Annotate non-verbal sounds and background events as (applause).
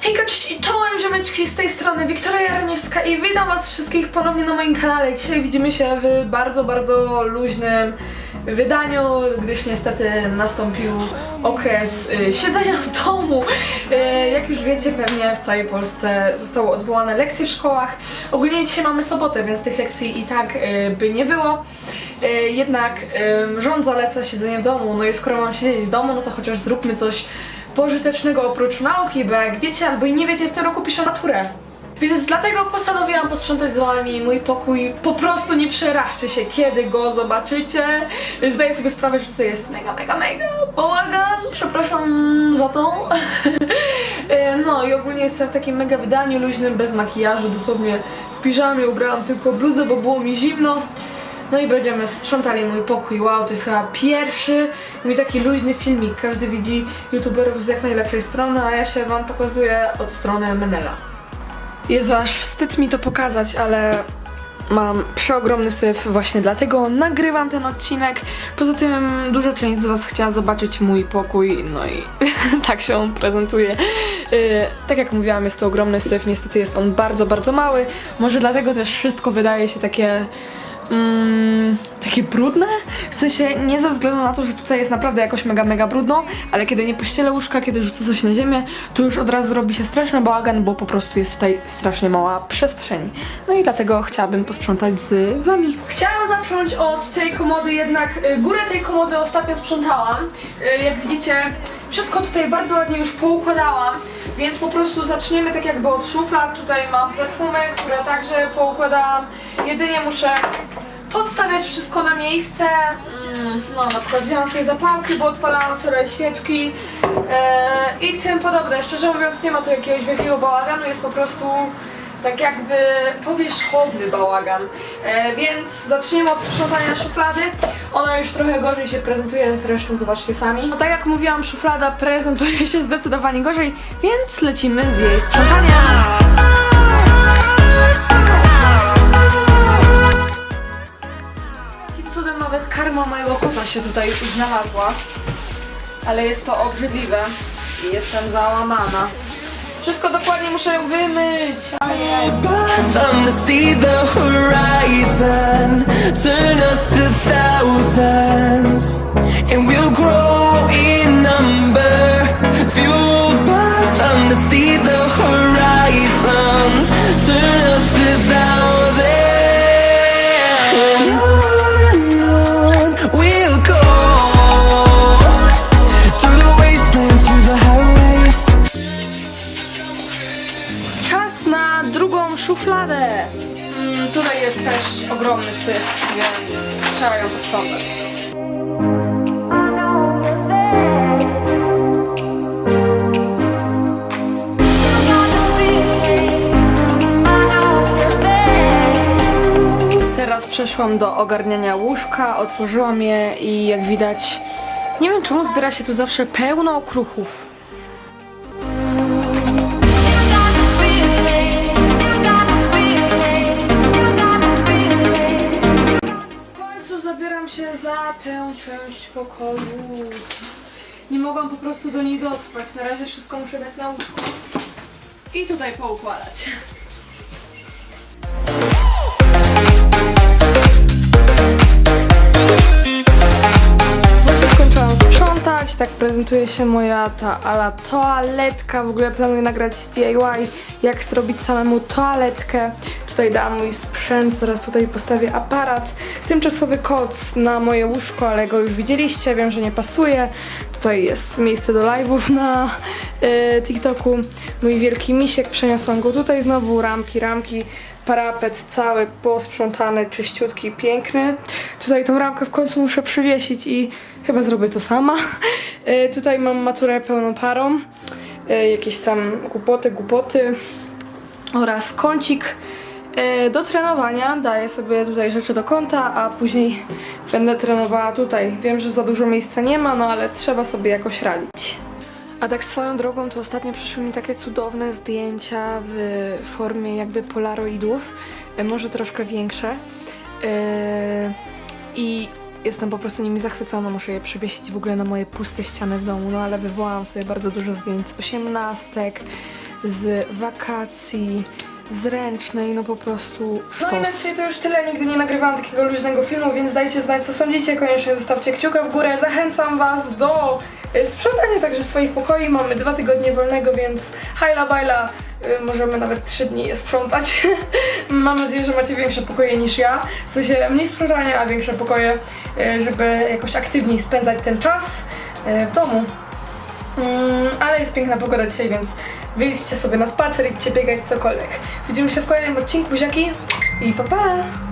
Hejka, cześć i czołem ziomeczki z tej strony Wiktoria Jaroniewska i witam was wszystkich ponownie na moim kanale. Dzisiaj widzimy się w bardzo, bardzo luźnym wydaniu, gdyż niestety nastąpił okres y, siedzenia w domu. Y, jak już wiecie pewnie w całej Polsce zostały odwołane lekcje w szkołach. Ogólnie dzisiaj mamy sobotę, więc tych lekcji i tak y, by nie było. Y, jednak y, rząd zaleca siedzenie w domu, no i skoro mam siedzieć w domu, no to chociaż zróbmy coś pożytecznego oprócz nauki, bo jak wiecie albo i nie wiecie, w tym roku piszę maturę. Więc dlatego postanowiłam posprzątać z wami mój pokój. Po prostu nie przeraźcie się, kiedy go zobaczycie. Zdaję sobie sprawę, że to jest mega, mega, mega bałagan. Przepraszam za to. (laughs) E, No i ogólnie jestem w takim mega wydaniu luźnym, bez makijażu, dosłownie w piżamie ubrałam tylko bluzę, bo było mi zimno. No i będziemy sprzątali mój pokój. Wow, to jest chyba pierwszy mój taki luźny filmik. Każdy widzi youtuberów z jak najlepszej strony, a ja się wam pokazuję od strony Menela. Jezu, aż wstyd mi to pokazać, ale mam przeogromny syf, właśnie dlatego nagrywam ten odcinek. Poza tym duża część z was chciała zobaczyć mój pokój, no i (laughs) tak się on prezentuje. Yy, tak jak mówiłam, jest to ogromny syf, niestety jest on bardzo, bardzo mały. Może dlatego też wszystko wydaje się takie mm, takie brudne. W sensie nie ze względu na to, że tutaj jest naprawdę jakoś mega, mega brudno, ale kiedy nie pościelę łóżka, kiedy rzucę coś na ziemię, to już od razu robi się straszny bałagan, bo po prostu jest tutaj strasznie mała przestrzeń. No i dlatego chciałabym posprzątać z wami. Chciałam zacząć od tej komody, jednak y, górę tej komody ostatnio sprzątałam. Y, Jak widzicie, wszystko tutaj bardzo ładnie już poukładałam, więc po prostu zaczniemy tak jakby od szuflad. Tutaj mam perfumy, które także poukładałam. Jedynie muszę podstawiać wszystko na miejsce. Mm, No, na przykład wzięłam sobie zapałki, bo odpalałam wczoraj świeczki e, i tym podobne. Szczerze mówiąc, nie ma tu jakiegoś wielkiego bałaganu, jest po prostu tak jakby powierzchowny bałagan. E, więc zaczniemy od sprzątania szuflady. Ona już trochę gorzej się prezentuje, zresztą zobaczcie sami. No, tak jak mówiłam, szuflada prezentuje się zdecydowanie gorzej, więc lecimy z jej sprzątania. Się tutaj znalazła. Ale jest to obrzydliwe i jestem załamana. Wszystko dokładnie muszę wymyć. Them to see the horizon, turn us to thousands, szufladę. Mm, tutaj jest też ogromny syf, więc trzeba ją posprzątać. Teraz przeszłam do ogarniania łóżka, otworzyłam je i jak widać, nie wiem czemu zbiera się tu zawsze pełno okruchów. Część pokoju. Nie mogłam po prostu do niej dotrwać. Na razie wszystko muszę dać na łóżko. I tutaj poukładać. Sprzątać, tak prezentuje się moja ta ala toaletka. W ogóle planuję nagrać DIY, jak zrobić samemu toaletkę. Tutaj dałam mój sprzęt, zaraz tutaj postawię aparat. Tymczasowy koc na moje łóżko, ale go już widzieliście, wiem, że nie pasuje. Tutaj jest miejsce do live'ów na e, TikToku. Mój wielki misiek, przeniosłam go tutaj znowu, ramki, ramki parapet cały posprzątany, czyściutki, piękny. Tutaj tą ramkę w końcu muszę przywiesić i chyba zrobię to sama. E, tutaj mam maturę pełną parą, e, jakieś tam głupoty, głupoty oraz kącik do trenowania. Daję sobie tutaj rzeczy do kąta, a później będę trenowała tutaj. Wiem, że za dużo miejsca nie ma, no ale trzeba sobie jakoś radzić. A tak swoją drogą to ostatnio przyszły mi takie cudowne zdjęcia w formie jakby polaroidów, e, może troszkę większe. E, I jestem po prostu nimi zachwycona, muszę je przywiesić w ogóle na moje puste ściany w domu, no ale wywołałam sobie bardzo dużo zdjęć z osiemnastek, z wakacji, zręcznej, no po prostu No i na sztos. dzisiaj to już tyle, nigdy nie nagrywałam takiego luźnego filmu, więc dajcie znać co sądzicie, koniecznie zostawcie kciuka w górę, zachęcam was do y, sprzątania także swoich pokoi, mamy dwa tygodnie wolnego, więc hajla bajla, y, możemy nawet trzy dni je sprzątać. (laughs) Mam nadzieję, że macie większe pokoje niż ja, w sensie mniej sprzątania, a większe pokoje, y, żeby jakoś aktywniej spędzać ten czas w domu. Mm, ale jest piękna pogoda dzisiaj, więc wyjdźcie sobie na spacer, idźcie biegać, cokolwiek. Widzimy się w kolejnym odcinku, buziaki i pa pa!